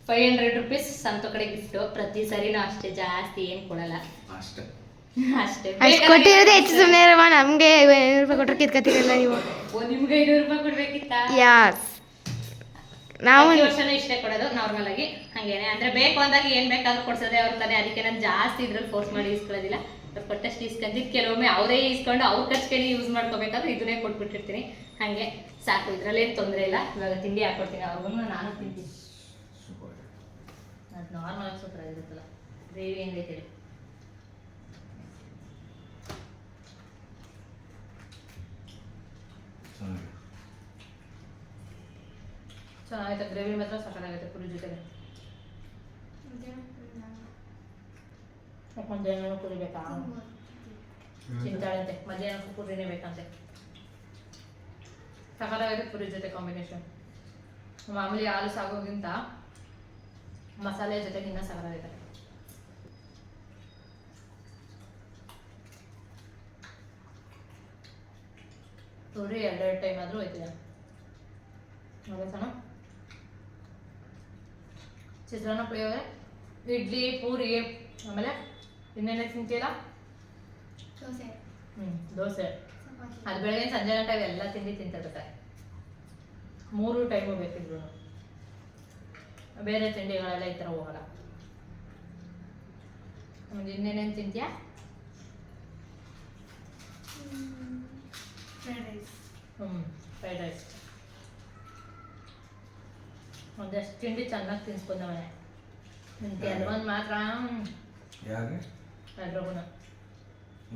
ಫೈವ್ ಹಂಡ್ರೆಡ್ ರುಪೀಸ್ ಸಂತೋ ಕಡೆ ಗಿಫ್ಟ್ ಪ್ರತಿ ಸರಿನೂ ಅಷ್ಟೇ ಜಾಸ್ತಿ ಏನು ಕೊಡಲ್ಲ. ಅಷ್ಟೇ. ಅಷ್ಟೇ. ಕೊಟ್ಟಿರೋದೇ ಹೆಚ್ಚು ಸುಮ್ಮನೆ ಇರಮ್ಮ. ನಮಗೆ ಐನೂರು ರೂಪಾಯಿ ಕೊಟ್ಟರೆ ಕಿತ್ಕೊತಿರಲ್ಲ ನೀವು. ಓ ನಿಮ್ಗೆ ಐನೂರು ರೂಪಾಯಿ ಕೊಡ್ಬೇಕಿತ್ತ? ಯಾಸ್ ನಾವು ಇಷ್ಟೇ ಕೊಡೋದು. ನಾರ್ಮಲ್ ಆಗಿ. ಹಂಗೇನೆ. ಅಂದ್ರೆ ಬೇಕು ಅಂದಾಗ ಏನ್ ಬೇಕಾದ್ರೂ ಕೊಡ್ಸೋದೇ ಅವ್ರ ತಾನೆ ಅದಕ್ಕೆ ನಾನು ಜಾಸ್ತಿ ಇದ್ರಲ್ಲಿ ಫೋರ್ಸ್ ಮಾಡಿ ಇಸ್ಕೊಳ್ಳೋದಿಲ್ಲ ಅವ್ರು ಕೊಟ್ಟಷ್ಟು ಇಸ್ಕೊಂಡಿದ್ದು ಕೆಲವೊಮ್ಮೆ ಅವರೇ ಇಸ್ಕೊಂಡು ಅವ್ರ ಖರ್ಚಿಗೆ ಯೂಸ್ ಮಾಡ್ಕೋಬೇಕಾದ್ರೆ ಇದನ್ನೇ ಕೊಟ್ಬಿಟ್ಟಿರ್ತೀನಿ. ಹಾಗೆ. ಸಾಕು. ಇದ್ರಲ್ಲಿ ಏನು ತೊಂದರೆ ಇಲ್ಲ. ಇವಾಗ ತಿಂಡಿ ಹಾಕ್ಕೊಡ್ತೀನಿ ಅವ್ರಿಗೂ ನಾನು ತಿಂತೀನಿ. ಸೂಪರ್. ಅದು ನಾರ್ಮಲ್ ಆಗಿ ಸೂಪರ್ ಆಗಿರುತ್ತಲ್ಲ. ಗ್ರೇವಿ ಹೆಂಗೈತೆ ಚೆನ್ನಾಗೈತೆ. ಗ್ರೇವಿ ಮಾತ್ರ ಸಕ್ಕತ್ತಾಗೈತೆ ಪುರಿ ಜೊತೆಗೆ. ಯಾಕೆ ಮಧ್ಯಾಹ್ನ ಪುರಿ ಬೇಕಾ ಚಿಂತಾಳಂತೆ ಮಧ್ಯಾಹ್ನಕ್ಕೂ ಪುರಿನೇ ಬೇಕಂತೆ ಸಕ್ಕತ್ತಾಗೈತೆ ಪುರಿ ಜೊತೆ ಕಾಂಬಿನೇಷನ್ ಮಾಮೂಲಿ ಹಾಲು ಸಾಗೋಗಿಂತ ಮಸಾಲೆ ಜೊತೆಗೆ ಇನ್ನೂ ಸಕ್ಕತ್ತಾಗೈತೆ ಪುರಿ ಎರಡೆರಡು ಟೈಮ್ ಆದ್ರೂ ಹೋಯ್ತಿದೆ ಸಣ್ಣ ಚಿತ್ರಾನ್ನ ಪುಳಿಯೋಗರೆ ಇಡ್ಲಿ ಪೂರಿ ಆಮೇಲೆ ಇನ್ನೇನೇ ತಿಂತೀಯಲ್ಲ? ಹ್ಞೂ ದೋಸೆ. ಅದು ಬೆಳಗ್ಗೆ ಸಂಜೆ ಗಂಟೆ ಎಲ್ಲ ತಿಂಡಿ ತಿಂತಿರ್ತಾರೆ ಮೂರು ಟೈಮು ಬೇಕಿದ್ರು. ಬೇರೆ ತಿಂಡಿಗಳೆಲ್ಲ ಈ ಥರ ಹೋಗಲ್ಲ. ಆಮೇಲೆ ಇನ್ನೇನೇನು ತಿಂತೀಯಾ? ಹ್ಞೂ ಫ್ರೈಡ್ ರೈಸ್ ಒಂದಷ್ಟು ತಿಂಡಿ ಚೆನ್ನಾಗಿ ತಿನ್ಸ್ಕೊಂಡವನೆ. ನಿನ್ನ ಕೆಲವೊಂದು ಮಾತ್ರ. ಯಾರಿಗೆ ಎಲ್ರಿಗೂ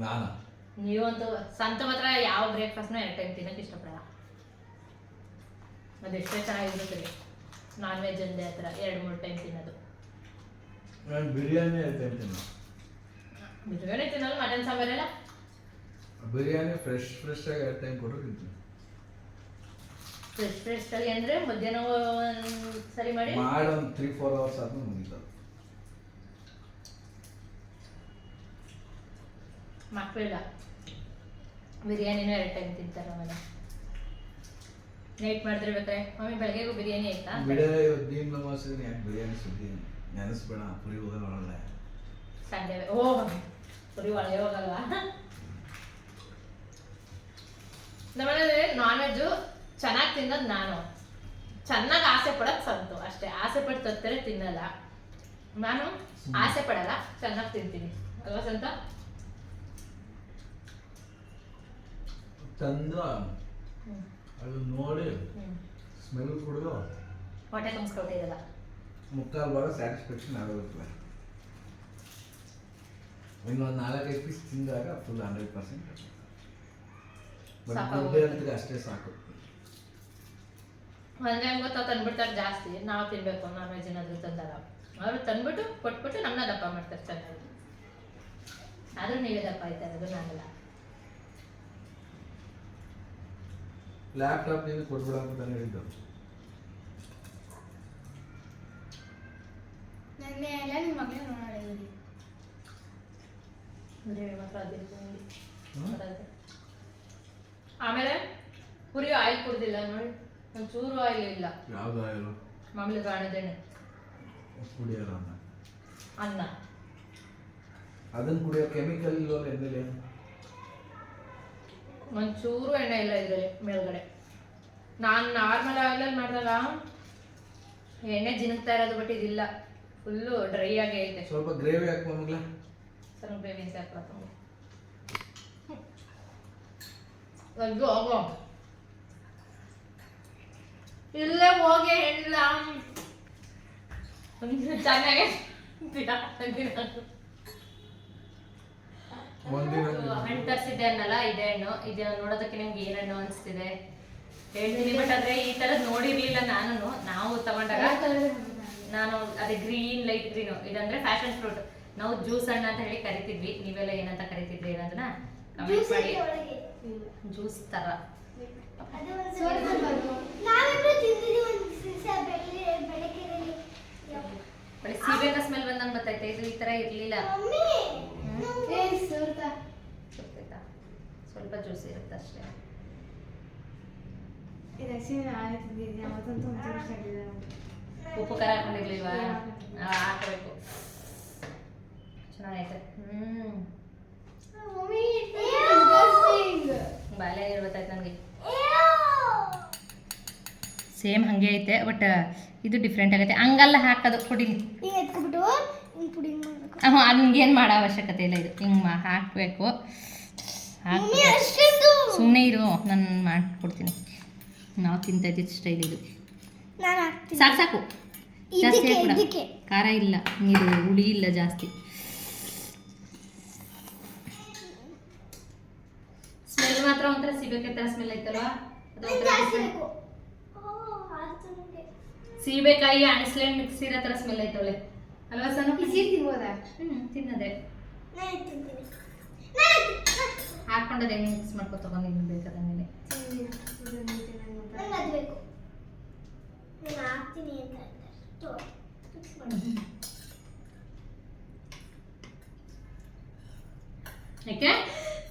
ನಾನು? ನೀವಂತೂ ಸಂತ ಮಾತ್ರ ಯಾವ ಬ್ರೇಕ್ಫಾಸ್ಟ್ನೂ ಎರಡು ಟೈಮ್ ತಿನ್ನೋಕೆ ಇಷ್ಟಪಡಲ್ಲ. ಅದೆಷ್ಟೇ ಚೆನ್ನಾಗಿರುತ್ತೆ ನಾನ್ ವೆಜ್ ಅಂದೆ ಹತ್ರ ಎರಡು ಮೂರು ಟೈಮ್ ತಿನ್ನೋದು. ನಾನು ಬಿರಿಯಾನಿ ಹೇಳ್ತೇನೆ ತಿನ್ನು ಬಿರಿಯಾನಿ ತಿನ್ನೋದು ಮಟನ್ ಸಾಂಬಾರೆಲ್ಲ ಬಿರಿಯಾನಿ ಫ್ರೆಶ್ ಫ್ರೆಶ್ ಆಗಿ ಎರಡು ಟೈಮ್ ಕೊಟ್ಟರು ತಿಂತೀನಿ. ಫ್ರೆಶ್ ಫ್ರೆಶ್ ಆಗಿ ಅಂದರೆ ಮಧ್ಯಾಹ್ನ ಒಂದು ಸರಿ ಮಾಡಿ? ಮಾಡಿ ಒಂದು ತ್ರೀ ಫೋರ್ ಅವರ್ಸ್ ಆದ್ಮೇಲೆ ಮುಗಿತದೆ. ಮಕ್ಕಳಿಲ್ಲ ಬಿರಿಯಾನಿನೂ ಎರಡು ಟೈಮ್ ತಿಂತಾರೆ ಆಮೇಲೆ ನೈಟ್ ಮಾಡಿದ್ರೆ ಮಮ್ಮಿ ಬೆಳಗ್ಗೆಗೂ ಬಿರಿಯಾನಿ ಆಯ್ತಾ? ಬಿರಿಯಾನಿ ಸುದ್ದಿ ನೆನೆಸ್ಬೇಡ ಪುರಿ ಹೋಗಲ್ಲ ಒಳ್ಳೆ ಸಂಡೆ ಓ ಪುರಿ ಒಳಗೆ ಹೋಗಲ್ಲ ನಮ್ಮನೇಲಿ ನಾನ್ ವೆಜ್ಜು ಚೆನ್ನಾಗಿ ತಿನ್ನೋದು ನಾನು. ಚೆನ್ನಾಗಿ ಆಸೆ ಪಡೋದು ಸಂತು. ಅಷ್ಟೇ ಆಸೆ ಪಟ್ಟು ತತ್ತರೆ ತಿನ್ನಲ್ಲ. ನಾನು ಆಸೆ ಪಡಲ್ಲ ಚೆನ್ನಾಗಿ ತಿಂತೀನಿ. ಅಲ್ವಾ ಸಂತ? ತಂದು ಅದು ನೋಡಿ ಸ್ಮೆಲ್ ಕುಡಿದು. ಹೊಟ್ಟೆ ತುಂಬಿಸ್ಕೊಟ್ಟಿರಲ್ಲ ಮುಕ್ಕಾಲು ಭಾಗ ಸ್ಯಾಟಿಸ್ಫ್ಯಾಕ್ಷನ್ ಆಗೋಗುತ್ತೆ. ಇನ್ನೊಂದು ನಾಲ್ಕೈದು ಪೀಸ್ ತಿಂದಾಗ ಫುಲ್ ಹಂಡ್ರೆಡ್ ಪರ್ಸೆಂಟ್ ಬಟ್ ಅಷ್ಟೇ ಸಾಕು. ಅಂದ್ರೆ ಹೆಂಗ್ ಗೊತ್ತಾ ತಂದ್ಬಿಡ್ತಾರೆ ಜಾಸ್ತಿ. ನಾವು ತಿನ್ಬೇಕು ನಾನ್ ವೆಜ್ ಏನಾದ್ರು ತಂದಾರ. ಅವರು ತಂದ್ಬಿಟ್ಟು ಕೊಟ್ಬಿಟ್ಟು ನಮ್ಮನ್ನ ದಪ್ಪ ಮಾಡ್ತಾರೆ ಚೆನ್ನಾಗಿ. ಆದ್ರೂ ನೀವೇ ದಪ್ಪ ಆಯ್ತಾ ಇರೋದು ನಾನಲ್ಲ ಲ್ಯಾಪ್ಟಾಪ್ ನೀನು ಕೊಟ್ಬಿಡ ಅಂತ ಹೇಳಿದ್ದು. ನೆನ್ನೆ ಎಲ್ಲ ನಿಮ್ಮ ಮಗಳೇ ಗ್ರೇವಿ ಮಾತ್ರ? ಅದಾದ್ರೆ. ಆಮೇಲೆ ಪುರಿ ಆಯಿಲ್ ಕುಡ್ದಿಲ್ಲ ನೋಡಿ. ಒಂಚೂರು ಆಯಿಲ್ ಇಲ್ಲ. ಯಾವ್ದು ಆಯಿಲು ಮಾಮೂಲಿ ಗಾಣದೆಣ್ಣೆ ಕುಡಿಯೋಲ್ಲ ಅನ್ನ. ಅದನ್ನ ಕುಡಿಯೋ ಕೆಮಿಕಲ್ ಇಲ್ಲ ಎಣ್ಣೆಲಿ? ಒಂಚೂರು ಎಣ್ಣೆ ಇಲ್ಲ ಇದರಲ್ಲಿ ಮೇಲ್ಗಡೆ. ನಾನು ನಾರ್ಮಲ್ ಆಯಿಲಲ್ಲಿ ಮಾಡಿದಾಗ ಎಣ್ಣೆ ಜಿನುಗ್ತಾ ಇರೋದು ಬಟ್ ಇದಿಲ್ಲ. ಫುಲ್ಲು ಡ್ರೈ ಆಗೇ ಐತೆ ಸ್ವಲ್ಪ ಗ್ರೇವಿ ಹಾಕುವ ಮಗ್ಲ? ಸ್ವಲ್ಪ ಗ್ರೇವಿ ಹಾಕ್ಬೇಕು ಅದು ಹೋಗೋ ಇಲ್ಲೇ ಹೋಗಿ ಹೇಳಿಲ್ಲ. ಚೆನ್ನಾಗೆ ಹಣ್ಣು ತರಿಸಿದ್ದೆ ಅನ್ನಲ್ಲ ಇದೆ ಹಣ್ಣು. ಇದು ನೋಡೋದಕ್ಕೆ ನಿಮ್ಗೆ ಏನಣ್ಣು ಹಣ್ಣು ಅನಿಸ್ತಿದೆ? ಹೇಳ್ತೀನಿ ಬಟ್ ಆದ್ರೆ ಈ ಥರದ್ದು ನೋಡಿರ್ಲಿಲ್ಲ ನಾನು ನಾವು ತಗೊಂಡಾಗ ನಾನು ಅದೇ ಗ್ರೀನ್ ಲೈಟ್ ಗ್ರೀನ್. ಇದಂದ್ರೆ ಫ್ಯಾಷನ್ ಫ್ರೂಟ್. ನಾವು ಜ್ಯೂಸ್ ಹಣ್ಣು ಅಂತ ಹೇಳಿ ಕರಿತಿದ್ವಿ. ನೀವೆಲ್ಲ ಏನಂತ ಕರಿತಿದ್ರಿ ಅನ್ನೋದನ್ನ ಕಮೆಂಟ್ ಮಾಡಿ. ಜ್ಯೂಸ್ ತರ. ಸೀಬೆನ ಸ್ಮೆಲ್ ಬಂದಂಗೆ ಬರ್ತೈತೆ. ಇದು ಈ ತರ ಇರ್ಲಿಲ್ಲ. ಗೊತ್ತಾಯ್ತಾ? ಸ್ವಲ್ಪ ಜ್ಯೂಸ್ ಇರುತ್ತೆ ಅಷ್ಟೇ. ಉಪ್ಪು ಖಾರ ಹಾಕೊಂಡಿರ್ಲಿಲ್ವಾ? ಹಾಕಬೇಕು. ಚೆನ್ನಾಗೈತೆ. ಹ್ಮ್. ಬಾಲ್ಯ ನೀರು ಗೊತ್ತಾಯ್ತು ನನಗೆ. ಸೇಮ್ ಹಾಗೆ ಐತೆ ಬಟ್ ಇದು ಡಿಫ್ರೆಂಟ್ ಆಗೈತೆ. ಹಂಗಲ್ಲ ಹಾಕೋದು ಪುಡಿ ಹ್ಞೂ ಹಂಗೇನು ಮಾಡೋ ಅವಶ್ಯಕತೆ ಇಲ್ಲ ಇದು. ಹಿಂಗೆ ಹಾಕಬೇಕು. ಹಾಕ್ಬೇಕು. ಸುಮ್ಮನೆ ಇರು ನಾನು ಮಾಡ್ಕೊಡ್ತೀನಿ. ನಾವು ತಿಂತಾ ಇದ್ದಿದ್ದು ಸ್ಟೈಲ್ ಇದು. ನಾನು ಹಾಕ್ತೀನಿ. ಸಾಕು ಸಾಕು. ಜಾಸ್ತಿ ಇದಕ್ಕೆ ಇದಕ್ಕೆ. ಖಾರ ಇಲ್ಲ ನೀರು ಹುಳಿ ಇಲ್ಲ ಜಾಸ್ತಿ. ಸ್ಮೆಲ್ ಮಾತ್ರ ಒಂಥರ ಸೀಬೆಕಾಯಿ ಥರ ಸ್ಮೆಲ್ ಐತಲ್ವಾ ಅದು ಒಂಥರ ಜಾಸ್ತಿ ಬೇಕು. ಓ ಆಯ್ತು ನನಗೆ ಸೀಬೆಕಾಯಿ ಅಣಸ್ಲೆಂಡ್ ಮಿಕ್ಸ್ ಇರೋ ಥರ ಸ್ಮೆಲ್ ಐತವಳೆ ಅಲ್ವಾ ಸಣ್ಣ ತಿನ್ಬೋದಾ? ಹ್ಞೂ ತಿನ್ನದೆ. ಹಾಕೊಂಡದೆ ಮಿಕ್ಸ್ ಮಾಡ್ಕೊ ತಗೊಂಡು ಇನ್ನು ಬೇಕಾದಂಗೆ ನಂಗೆ ಅದು ಬೇಕು. ನಾನು ಹಾಕ್ತೀನಿ ಅಂತ ಹೇಳ್ತಾರೆ. ತೋ, fix ಯಾಕೆ?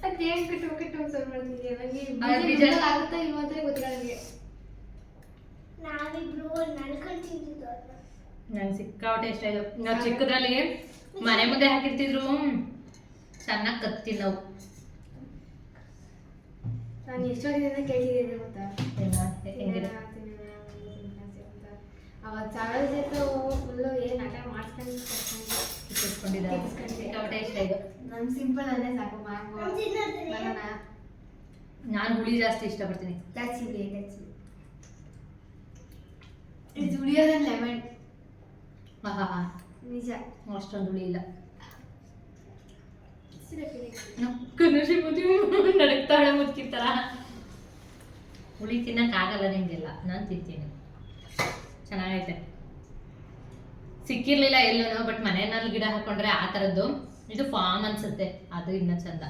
ಅದೇನ್ ಕಟ್ಟು ಕಟ್ಟು ಸರ್ ಮಾಡ್ತಿದ್ಯಾ ನನಗೆ ಆಗುತ್ತಾ ಇಲ್ವಾ ಅಂತ ಗೊತ್ತಿಲ್ಲ ನನಗೆ ನಾವಿಬ್ರು ನಡ್ಕೊಂಡು ತಿಂತಿದ್ದು ಅದನ್ನ ನಂಗೆ ಸಿಕ್ಕಾಪಟ್ಟೆ ಇಷ್ಟ ಇದು ನಾವು ಚಿಕ್ಕದ್ರಲ್ಲಿ ಮನೆ ಮುಂದೆ ಹಾಕಿರ್ತಿದ್ರು. ಚೆನ್ನಾಗಿ ಕತ್ತಿ ನಾವು ನಾನು ಎಷ್ಟೋ ದಿನ ಕೇಳಿದ್ದೀನಿ ಗೊತ್ತಾ? ಅವತ್ತು ಸಾವಿರ ಜೊತೆ ಫುಲ್ಲು ಏನು ಆಟ ಮಾಡ್ಕೊಂಡು ಸಿಕ್ಕಾಪಟ್ಟೆ ಇಷ್ಟ ಇದು ನನ್ಗೆ ಸಿಂಪಲ್ ಅಂದ್ರೆ ಸಾಕು ಮ್ಯಾಂಗೋ ಬನಾನಾ ನಾನು ಹುಳಿ ಜಾಸ್ತಿ ಇಷ್ಟಪಡ್ತೀನಿ. ಟಚ್ ಇದೆ ಟಚ್ ಇದು ಉಳಿಯೋದೇ ಲೆಮನ್ ನಿಜ ಅಷ್ಟೊಂದು ಸಿರಪಿದೆ ಕನುಷಿ ಮುದಿ ನಡಕ್ತಾಳೆ ಮುದ್ಕಿರ್ತಾರ ಹುಳಿ ತಿನ್ನಕ್ಕಾಗಲ್ಲ ನಿಮಗೆಲ್ಲ ನಾನು ತಿಂತೀನಿ ಚೆನ್ನಾಗೈತೆ ಸಿಕ್ಕಿರ್ಲಿಲ್ಲ ಎಲ್ಲೂ ಬಟ್ ಮನೆಯಲ್ಲಿ ಗಿಡ ಹಾಕೊಂಡ್ರೆ ಆ ಥರದ್ದು ಇದು ಫಾರ್ಮ್ ಅನ್ಸುತ್ತೆ ಅದು ಇನ್ನ ಚಂದ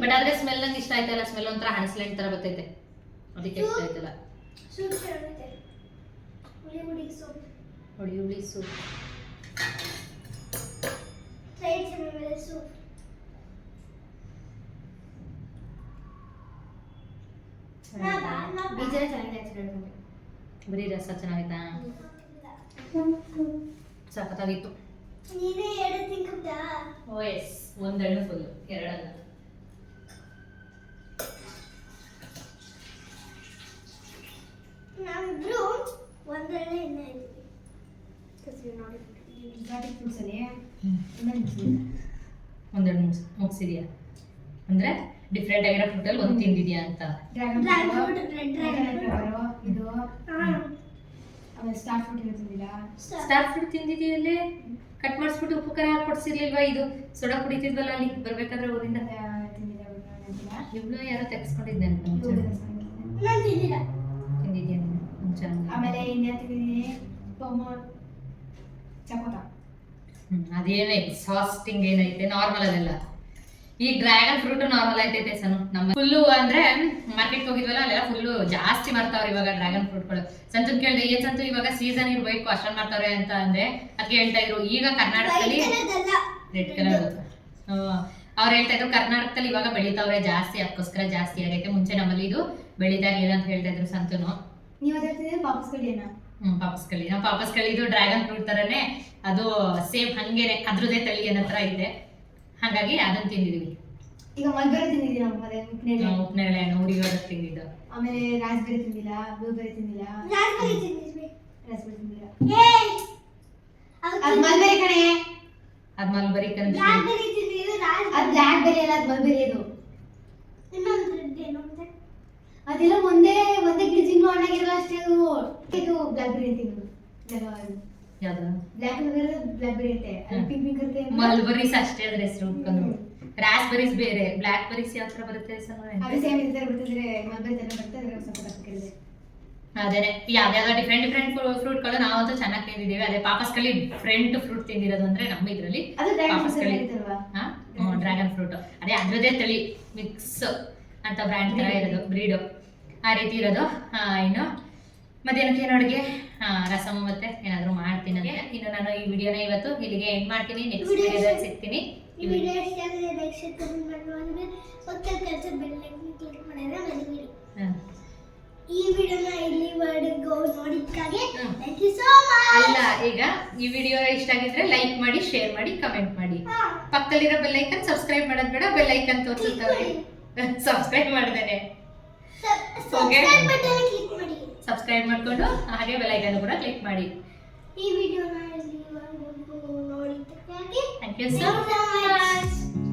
ಬಟ್ ಆದ್ರೆ ಸ್ಮೆಲ್ ನಂಗೆ ಇಷ್ಟ ಆಯ್ತಲ್ಲ ಸ್ಮೆಲ್ ಒಂಥರ ಹಣಸ್ಲೆಂಟ್ ತರ ಬರ್ತೈತೆ ಅದಕ್ಕೆ ಇಷ್ಟ ಆಯ್ತಲ್ಲ ಸೂಪ್ ಚೆನ್ನಾಗಿದೆ ಹುಳಿ ಹುಳಿ ಸೂಪ್ ಹುಳಿ ಹುಳಿ ಸೂಪ್ ಸೈಡ್ ಮೇಲೆ ಸೂಪ್ ಬೀಜ ಚೆನ್ನಾಗಿದೆ ಹಚ್ಕೊಂಡು ಬರೀ ರಸ ಚೆನ್ನಾಗೈತಾ ಸಖತ್ತಾಗಿತ್ತು ನೀನೇ ಎರಡು ತಿಂಕುತ್ತಾ ಓ ಎಸ್ ಒಂದೆರಡು ಫುಲ್ ಎರಡಲ್ಲ ನಾವಿಬ್ರು ಒಂದರಲ್ಲೇ ಇನ್ನ ಇದ್ದೀವಿ ನೋಡಿ ಎಕ್ಸಾಟಿಕ್ ಫ್ರೂಟ್ಸ್ ಅಲ್ಲಿ ಒಂದೆರಡು ಮುಗಿಸ್ ಮುಗಿಸಿದ್ಯಾ? ಅಂದ್ರೆ ಡಿಫ್ರೆಂಟ್ ಆಗಿರೋ ಫುಡ್ಡಲ್ಲಿ ಒಂದು ತಿಂದಿದ್ಯಾ ಅಂತ. ಇದು ಸ್ಟಾರ್ ಫ್ರೂಟ್ ಇರುತ್ತಿಲ್ಲ ಸ್ಟಾರ್ ಫ್ರೂಟ್ ತಿಂದಿದೆಯಲ್ಲೇ ಕಟ್ ಮಾಡಿಸ್ಬಿಟ್ಟು ಉಪ್ಪು ಖಾರ ಕೊಡ್ಸಿರ್ಲಿಲ್ವಾ ಇದು? ಸೋಡಾ ಕುಡಿತಿದ್ವಲ್ಲ ಅಲ್ಲಿ ಬರ್ಬೇಕಾದ್ರೆ ಊರಿಂದ? ತಿಂದಿಲ್ಲ ಇವಳು ಯಾರೋ ತೆಗೆಸ್ಕೊಂಡಿದ್ದೆ ಅಂತ ತಿಂದಿಲ್ಲ. ತಿಂದಿದ್ಯಾ ಆಮೇಲೆ ಇನ್ನೇನು ತಿಂದಿದ್ದೀನಿ? ಚಕೋತ. ಹ್ಮ್ ಅದೇನು ಎಕ್ಸಾಸ್ಟಿಂಗ್ ಏನೈತೆ ನಾರ್ಮಲ್ ಅದೆಲ್ಲ. ಈ ಡ್ರ್ಯಾಗನ್ ಫ್ರೂಟ್ ನಾರ್ಮಲ್ ಐತೈತೆ ಸನು. ನಮ್ಮ ಫುಲ್ಲು ಅಂದ್ರೆ ಮಾರ್ಕೆಟ್ ಹೋಗಿದ್ವಲ್ಲ ಅಲ್ಲೆಲ್ಲ ಫುಲ್ಲು ಜಾಸ್ತಿ ಮಾರ್ತಾವ್ರೆ ಇವಾಗ ಡ್ರ್ಯಾಗನ್ ಫ್ರೂಟ್ಗಳು ಸಂತನ್ ಕೇಳಿದೆ ಏನ್ ಸಂತು ಇವಾಗ ಸೀಸನ್ ಇರ್ಬೇಕು ಅಷ್ಟೊಂದು ಮಾರ್ತಾವ್ರೆ ಅಂತ ಅಂದ್ರೆ ಅದಕ್ಕೆ ಹೇಳ್ತಾ ಇದ್ರು ಈಗ ಕರ್ನಾಟಕದಲ್ಲಿ ರೆಡ್ ಕಲರ್ ಅವ್ರು ಹೇಳ್ತಾ ಇದ್ರು ಕರ್ನಾಟಕದಲ್ಲಿ ಇವಾಗ ಬೆಳಿತಾವ್ರೆ ಜಾಸ್ತಿ ಅದಕ್ಕೋಸ್ಕರ ಜಾಸ್ತಿ ಆಗೈತೆ. ಮುಂಚೆ ನಮ್ಮಲ್ಲಿ ಇದು ಬೆಳೀತಾ ಇರ್ಲಿಲ್ಲ ಅಂತ ಹೇಳ್ತಾ ಇದ್ರು ಸಂತನು. ನೀವು ಅದೇ ವಾಪಸ್ ಕಡಿಯೋಣ ಹ್ಮ್ ಪಾಪಸ್ ಕಳಿ ನಾವು ಪಾಪಸ್ ಕಳಿ ಇದು ಡ್ರ್ಯಾಗನ್ ಫ್ರೂಟ್ ತರನೇ ಅದು ಸೇಮ್ ಹಂಗೇನೆ ಅದ್ರದೇ ತಳಿ ಏನತ್ರ ಥರ ಇದೆ. ಹಾಗಾಗಿ ಅದನ್ನ ತಿಂದಿದೀವಿ. ಈಗ ಮಲ್ಬೆರಿ ತಿಂದಿದ್ದೀವಿ ನಮ್ಮ ಮನೆ ಉಪ್ಪಿನಕಾಯಿ. ಉಪ್ಪಿನಕಾಯಿ ಹಣ್ಣು ಉರಿಗಡೆ ತಿಂದಿದ್ದು. ಆಮೇಲೆ ರಾಸ್ಬೆರಿ ತಿಂದಿಲ್ಲ ಬ್ಲೂಬೆರಿ ತಿಂದಿಲ್ಲ? ರಾಸ್ಬೆರಿ ತಿಂದಿದ್ವಿ. ರಾಸ್ಬೆರಿ ತಿಂದಿಲ್ಲ. ಏಯ್! ಅದು ಅದು ಮಲ್ಬೆರಿ ಕಣೆ. ಅದ್ ಮಲ್ಬೆರಿ ಕಣೆ ತಿಂದಿದ್ದು ಅದು ರಾಸ್ಬೆರಿ. ಬ್ಲ್ಯಾಕ್ ಬೆರಿ ಅಲ್ಲ ಅದು ಮಲ್ಬೆರಿ ಅದು. ಇನ್ನೊಂದು ಏನು ಅದೆಲ್ಲ ಒಂದೇ ಒಂದೇ ಗಿಡ ತಿನ್ನು ಹಣ್ಣಾಗಿರಲ್ಲ ಅಷ್ಟೇ ಅದು. ಇದು ಬ್ಲಾಕ್ ಬೆರಿ ತಿನ್ನೋದು ಬ್ಲಾಕ್ ಬ್ಲ್ಯಾಕ್ ಬೆರಿ ಐತೆ. ಪಿಂಕ್ ಪಿಂಕ್ ಇರುತ್ತೆ ಮಲ್ಬರೀಸ್ ಅಷ್ಟೇ ಅದ್ರ ಹೆಸರು. ರಾಸ್ ರಾಸ್ಬೆರೀಸ್ ಬೇರೆ. ಬ್ಲಾಕ್ ಬೆರೀಸ್ ಯಾವ ತರ ಬರುತ್ತೆ ಅದೇ ಸೇಮ್ ಇದ್ರೆ ಬರ್ತಿದ್ರೆ ಮಲ್ಬೆರಿ ತರ ಬರ್ತದೆ. ಅದ್ರ ಸ್ವಲ್ಪ ತಪ್ಪಿದೆ ಅದೇನೆ. ಯಾವ್ದಾವ್ದೋ ಡಿಫ್ರೆಂಟ್ ಫ್ರೂಟ್ ಫ್ರೂಟ್ಗಳು ನಾವಂತೂ ಚೆನ್ನಾಗಿ ತಿಂದಿದ್ದೀವಿ. ಅದೇ ಪಾಪಸ್ಕಲ್ಲಿ ಡಿಫ್ರೆಂಟ್ ಫ್ರೂಟ್ ತಿಂದಿರೋದು ಅಂದ್ರೆ ನಮ್ಮ ಇದ್ರಲ್ಲಿ ಅದು ಡ್ರ್ಯಾಗನ್ ಫ್ರೂಟ್ ಪಾಪಸ್ಕಲಿ ಇರುತ್ತಲ್ವಾ? ಡ್ರ್ಯಾಗನ್ ಫ್ರೂಟ್ ಅದೇ ಅದ್ರದೇ ತಳಿ. ಮಿಕ್ಸ್ ಅಂತ ಬ್ರ್ಯಾಂಡ್ ತರ ಇರೋದು. ಬ್ರೀಡು ಆ ರೀತಿ ಇರೋದು. ಇನ್ನು ಮಧ್ಯಾಹ್ನಕ್ಕೆ ಏನು ಅಡುಗೆ ರಸಮ್ ಮತ್ತೆ ಏನಾದರೂ ಮಾಡ್ತೀನಿ ಅಂದ್ರೆ ಇನ್ನು ನಾನು ಈ ವಿಡಿಯೋನ ಇವತ್ತು ಇಲ್ಲಿಗೆ ಎಂಡ್ ಮಾಡ್ತೀನಿ. ನೆಕ್ಸ್ಟ್ ವಿಡಿಯೋ ವಿಡಿಯೋದಲ್ಲಿ ಸಿಗ್ತೀನಿ. ಈ ವಿಡಿಯೋ ಇಷ್ಟ ಆದರೆ ಲೈಕ್ ಶೇರ್ ಕಮೆಂಟ್ ಮಾಡುವಾಗ ಪಕ್ಕದ ಕೆಲಸ ಬೆಲ್ ಐಕನ್ ಕ್ಲಿಕ್ ಮಾಡಿದ್ರೆ ಮರಿಬೇಡಿ ಈ ವಿಡಿಯೋನ ಇಲ್ಲಿವರೆಗೂ ನೋಡಿದ್ದಕ್ಕಾಗಿ ಹ್ಮ್. ಥ್ಯಾಂಕ್ ಯು ಸೋ ಅಲ್ಲ ಈಗ ಈ ವಿಡಿಯೋ ಇಷ್ಟ ಆಗಿದ್ರೆ ಲೈಕ್ ಮಾಡಿ ಶೇರ್ ಮಾಡಿ ಕಮೆಂಟ್ ಮಾಡಿ. ಪಕ್ಕದಲ್ಲಿರೋ ಬೆಲ್ ಐಕನ್ ಸಬ್ಸ್ಕ್ರೈಬ್ ಮಾಡೋದು ಬೇಡ ಬೆಲ್ ಐಕನ್ ತೋರಿಸುತ್ತವೆ ಸಬ್ಸ್ಕ್ರೈಬ್ ಮಾಡ್ದೇನೆ. ಸಬ್ಸ್ಕ್ರೈಬ್ ಬಟನ್ ಕ್ಲಿಕ್ ಮಾಡಿ. ಸಬ್ಸ್ಕ್ರೈಬ್ ಮಾಡ್ಕೊಂಡು ಹಾಗೆ ಬೆಲ್ ಐಕನ್ ಕೂಡ ಕ್ಲಿಕ್ ಮಾಡಿ. ಈ ವಿಡಿಯೋನ ನೋಡಿದ್ದಕ್ಕಾಗಿ ಥ್ಯಾಂಕ್ ಯು ಸೋ much.